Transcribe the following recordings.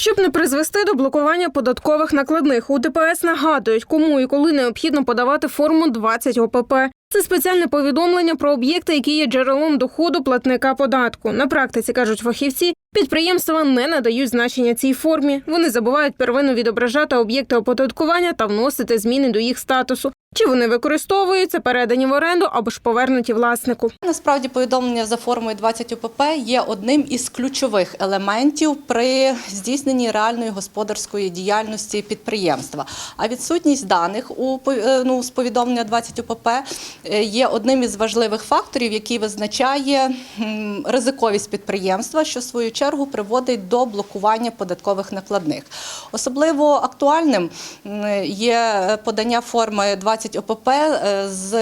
Щоб не призвести до блокування податкових накладних, у ДПС нагадують, кому і коли необхідно подавати форму 20 ОПП. Це спеціальне повідомлення про об'єкти, які є джерелом доходу платника податку. На практиці кажуть фахівці, підприємства не надають значення цій формі. Вони забувають первинно відображати об'єкти оподаткування та вносити зміни до їх статусу. Чи вони використовуються, передані в оренду або ж повернуті власнику. Насправді повідомлення за формою 20 ОПП є одним із ключових елементів при здійсненні реальної господарської діяльності підприємства. А відсутність даних у е, ну, з повідомлення 20 ОПП е, є одним із важливих факторів, який визначає ризиковість підприємства, що в свою чергу приводить до блокування податкових накладних. Особливо актуальним є подання форми 20 ОПП е, з,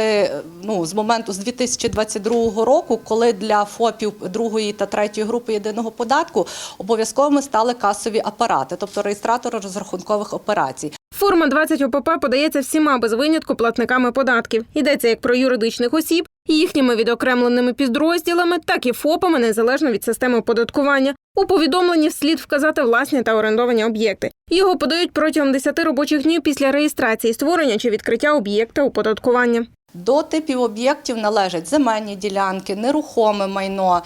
ну, з моменту з 2022 року, коли для ФОПів другої та третьої групи єдиного податку обов'язковими стали касові апарати, тобто реєстратори розрахункових операцій. Форма 20 ОПП подається всіма без винятку платниками податків. Йдеться як про юридичних осіб, їхніми відокремленими підрозділами, так і ФОПами, незалежно від системи оподаткування. У повідомленні слід вказати власні та орендовані об'єкти. Його подають протягом 10 робочих днів після реєстрації, створення чи відкриття об'єкта оподаткування. До типів об'єктів належать земельні ділянки, нерухоме майно.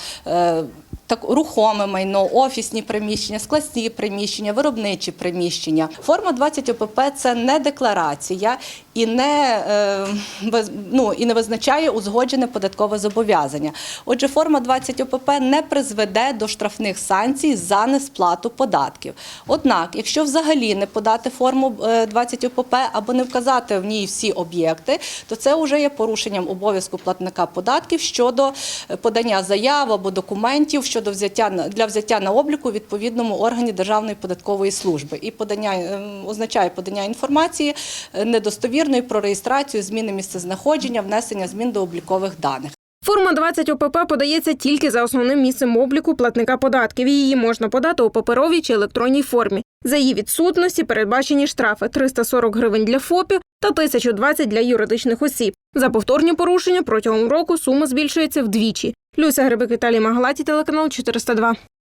Е, Так, рухоме майно, офісні приміщення, складські приміщення, виробничі приміщення. Форма 20 ОПП – це не декларація і не, е, ну, і не визначає узгоджене податкове зобов'язання. Отже, форма 20 ОПП не призведе до штрафних санкцій за несплату податків. Однак, якщо взагалі не подати форму е, 20 ОПП або не вказати в ній всі об'єкти, то це вже є порушенням обов'язку платника податків щодо е, подання заяв або документів щодо взяття для взяття на обліку у відповідному органі Державної податкової служби. І подання е, означає подання інформації е, недостовірної про реєстрацію, зміни місцезнаходження, внесення змін до облікових даних. Форма 20 ОПП подається тільки за основним місцем обліку платника податків. Її можна подати у паперовій чи електронній формі. За її відсутності передбачені штрафи 340 гривень для ФОПів та 1020 для юридичних осіб. За повторні порушення протягом року сума збільшується вдвічі. Люся Грибик, Віталій Магалаті, телеканал 402.